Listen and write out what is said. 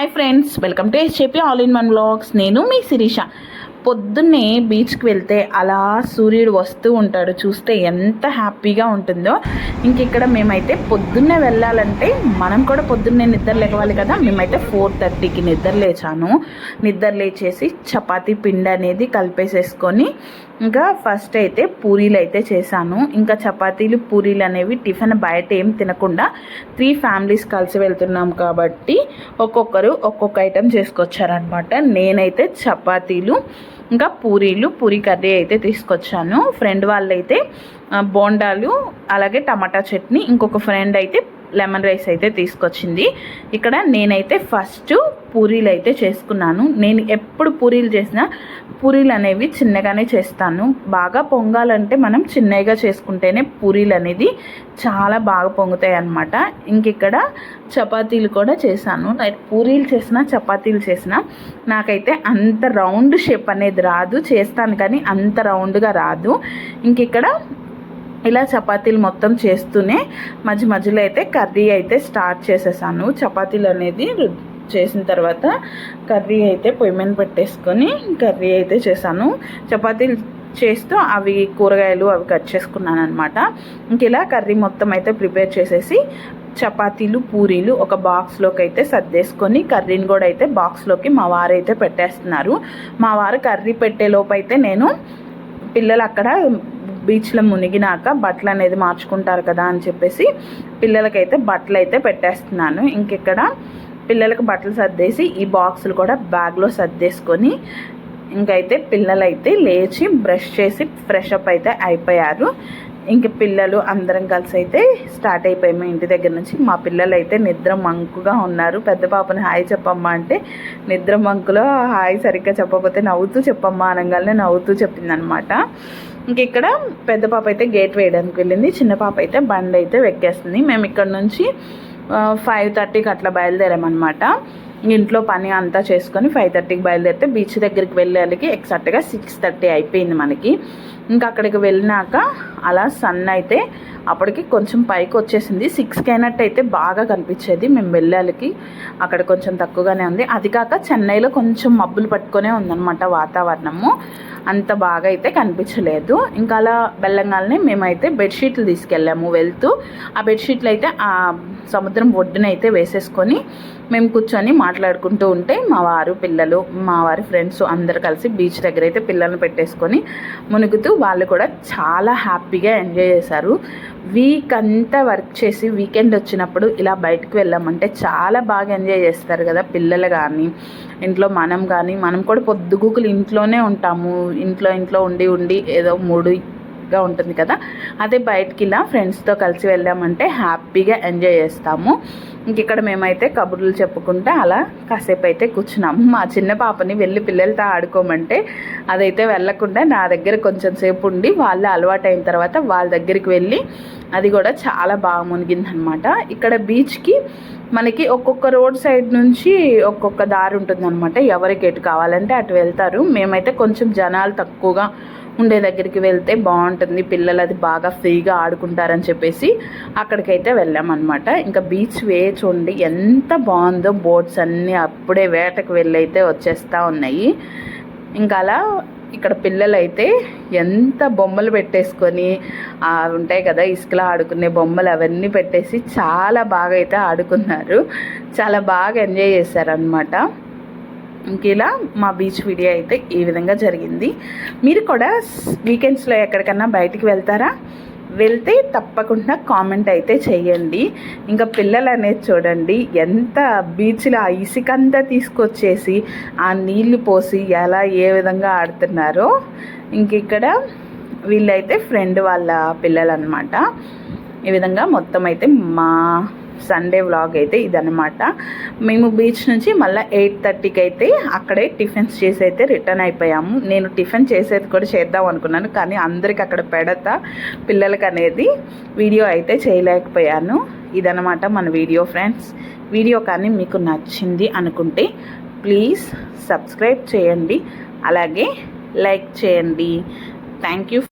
Hi friends welcome to చెప్పి all in one blogs నేను మీ శిరీష. పొద్దున్నే బీచ్కి వెళ్తే అలా సూర్యుడు వస్తూ ఉంటాడు. చూస్తే ఎంత హ్యాపీగా ఉంటుందో. ఇంక ఇక్కడ మేమైతే పొద్దున్నే వెళ్ళాలంటే మనం కూడా పొద్దున్నే నిద్ర లేవాలి కదా. మేమైతే ఫోర్ థర్టీకి నిద్ర లేచాను. నిద్ర లేచేసి చపాతీ పిండి అనేది కలిపేసేసుకొని ఇంకా ఫస్ట్ అయితే పూరీలు అయితే చేశాను. ఇంకా చపాతీలు పూరీలు అనేవి టిఫిన్ బయట ఏం తినకుండా త్రీ ఫ్యామిలీస్ కలిసి వెళ్తున్నాం కాబట్టి ఒక్కొక్కరు ఒక్కొక్క ఐటెం చేసుకొచ్చారనమాట నేనైతే చపాతీలు ఇంకా పూరీలు పూరీ కర్రీ అయితే తీసుకొచ్చాను. ఫ్రెండ్ వాళ్ళైతే బోండాలు అలాగే టమాటా చట్నీ ఇంకొక ఫ్రెండ్ అయితే లెమన్ రైస్ అయితే తీసుకొచ్చింది. ఇక్కడ నేనైతే ఫస్ట్ పూరీలు అయితే చేసుకున్నాను. నేను ఎప్పుడు పూరీలు చేసినా పూరీలు అనేవి చిన్నగానే చేస్తాను. బాగా పొంగాలంటే మనం చిన్నగా చేసుకుంటేనే పూరీలు అనేది చాలా బాగా పొంగుతాయి అన్నమాట. ఇంక ఇక్కడ చపాతీలు కూడా చేశాను. పూరీలు చేసిన చపాతీలు చేసినా నాకైతే అంత రౌండ్ షేప్ అనేది రాదు. చేస్తాను కానీ అంత రౌండ్గా రాదు. ఇంక ఇక్కడ ఇలా చపాతీలు మొత్తం చేస్తూనే మధ్య మధ్యలో అయితే కర్రీ అయితే స్టార్ట్ చేసేసాను. చపాతీలు అనేది చేసిన తర్వాత కర్రీ అయితే పొయ్యి మీద పెట్టేసుకొని కర్రీ అయితే చేశాను. చపాతీలు చేస్తూ అవి కూరగాయలు అవి కట్ చేసుకున్నాను అనమాట ఇంక ఇలా కర్రీ మొత్తం అయితే ప్రిపేర్ చేసేసి చపాతీలు పూరీలు ఒక బాక్స్లోకి అయితే సర్దేసుకొని కర్రీని కూడా అయితే బాక్స్లోకి మా వారు అయితే పెట్టేస్తున్నారు. మా వారు కర్రీ పెట్టే లోపు అయితే నేను పిల్లలు అక్కడ బీచ్లో మునిగినాక బట్టలు అనేది మార్చుకుంటారు కదా అని చెప్పేసి పిల్లలకైతే బట్టలు అయితే పెట్టేస్తున్నాను. ఇంకెక్కడ పిల్లలకు బట్టలు సర్దేసి ఈ బాక్సులు కూడా బ్యాగ్లో సర్దేసుకొని ఇంకైతే పిల్లలైతే లేచి బ్రష్ చేసి ఫ్రెష్ అప్ అయితే అయిపోయారు. ఇంక పిల్లలు అందరం కలిసి అయితే స్టార్ట్ అయిపోయాము. ఇంటి దగ్గర నుంచి మా పిల్లలు అయితే నిద్ర మంకుగా ఉన్నారు. పెద్ద పాపని హాయ్ చెప్పమ్మా అంటే నిద్ర మంకులో హాయ్ సరిగ్గా చెప్పకపోతే నవ్వుతూ చెప్పమ్మా అనగానే నవ్వుతూ చెప్పిందనమాట. ఇంక ఇక్కడ పెద్ద పాప అయితే గేట్ వేయడానికి వెళ్ళింది చిన్న పాప అయితే బండి అయితే వెక్కేస్తుంది. మేము ఇక్కడ నుంచి ఫైవ్ థర్టీకి అట్లా బయలుదేరామన్నమాట. ఇంట్లో పని అంతా చేసుకొని ఫైవ్ థర్టీకి బయలుదేరితే బీచ్ దగ్గరికి వెళ్ళేళ్ళకి ఎగ్జాక్ట్గా సిక్స్ థర్టీ అయిపోయింది మనకి. ఇంకా అక్కడికి వెళ్ళినాక అలా సన్ అయితే అప్పటికి కొంచెం పైకి వచ్చేసింది. సిక్స్కి అయినట్టు అయితే బాగా కనిపించేది మేము వెళ్ళాలికి అక్కడ కొంచెం తక్కువగానే ఉంది. అది కాక చెన్నైలో కొంచెం మబ్బులు పట్టుకొనే ఉందన్నమాట వాతావరణము. అంత బాగా అయితే కనిపించలేదు. ఇంకా అలా బెల్లంగానే మేమైతే బెడ్షీట్లు తీసుకెళ్ళాము వెళ్తూ. ఆ బెడ్షీట్లు అయితే సముద్రం ఒడ్డునైతే వేసేసుకొని మేము కూర్చొని మాట్లాడుకుంటూ ఉంటే మా వారు పిల్లలు మా వారి ఫ్రెండ్స్ అందరు కలిసి బీచ్ దగ్గర అయితే పిల్లల్ని పెట్టేసుకొని మునుగుతూ వాళ్ళు కూడా చాలా హ్యాపీగా ఎంజాయ్ చేశారు. వీక్ అంతా వర్క్ చేసి వీకెండ్ వచ్చినప్పుడు ఇలా బయటకు వెళ్ళామంటే చాలా బాగా ఎంజాయ్ చేస్తారు కదా పిల్లలు కానీ ఇంట్లో మనం కానీ మనం కూడా పొద్దుగూకులు ఇంట్లోనే ఉంటాము. ఇంట్లో ఇంట్లో ఉండి ఉండి ఏదో మూడు గా ఉంటుంది కదా అదే బయటికి ఇలా ఫ్రెండ్స్తో కలిసి వెళ్ళామంటే హ్యాపీగా ఎంజాయ్ చేస్తాము. ఇంకిక్కడ మేమైతే కబుర్లు చెప్పుకుంటే అలా కాసేపు అయితే కూర్చున్నాము మా చిన్న పాపని వెళ్ళి పిల్లలతో ఆడుకోమంటే అదైతే వెళ్ళకుండా నా దగ్గర కొంచెం సేపు ఉండి వాళ్ళు అలవాటైన తర్వాత వాళ్ళ దగ్గరికి వెళ్ళి అది కూడా చాలా బాగా మునిగిందనమాట. ఇక్కడ బీచ్కి మనకి ఒక్కొక్క రోడ్ సైడ్ నుంచి ఒక్కొక్క దారి ఉంటుందన్నమాట. ఎవరికి ఎటు కావాలంటే అటు వెళ్తారు. మేమైతే కొంచెం జనాలు తక్కువగా ఉండే దగ్గరికి వెళ్తే బాగుంటుంది. పిల్లలు అది బాగా ఫ్రీగా ఆడుకుంటారని చెప్పేసి అక్కడికైతే వెళ్ళామన్నమాట. ఇంకా బీచ్ వే చూడండి ఎంత బాగుందో. బోట్స్ అన్నీ అప్పుడే వేటకు వెళ్ళైతే వచ్చేస్తూ ఉన్నాయి. ఇంకా అలా ఇక్కడ పిల్లలైతే ఎంత బొమ్మలు పెట్టేసుకొని ఉంటాయి కదా ఇసుకలో ఆడుకునే బొమ్మలు అవన్నీ పెట్టేసి చాలా బాగా అయితే ఆడుకున్నారు. చాలా బాగా ఎంజాయ్ చేశారనమాట ఇంక ఇలా మా బీచ్ వీడియో అయితే ఈ విధంగా జరిగింది. మీరు కూడా వీకెండ్స్లో ఎక్కడికన్నా బయటికి వెళ్తారా? వెళ్తే తప్పకుండా కామెంట్ అయితే చేయండి. ఇంకా పిల్లలు అనేది చూడండి ఎంత బీచ్లో ఆ ఇసుకంతా తీసుకొచ్చేసి ఆ నీళ్ళు పోసి ఎలా ఏ విధంగా ఆడుతున్నారో ఇంక ఇక్కడ వీళ్ళైతే ఫ్రెండ్ వాళ్ళ పిల్లలు అనమాట ఈ విధంగా మొత్తం అయితే మా సండే వ్లాగ్ అయితే ఇదనమాట మేము బీచ్ నుంచి మళ్ళీ ఎయిట్ థర్టీకి అయితే అక్కడే టిఫిన్స్ చేసి అయితే రిటర్న్ అయిపోయాము. నేను టిఫిన్ చేసేది కూడా చేద్దాం అనుకున్నాను కానీ అందరికి అక్కడ పెడత పిల్లలకి అనేది వీడియో అయితే చేయలేకపోయాను. ఇదనమాట మన వీడియో ఫ్రెండ్స్ వీడియో కానీ మీకు నచ్చింది అనుకుంటే ప్లీజ్ సబ్స్క్రైబ్ చేయండి. అలాగే లైక్ చేయండి. Thank you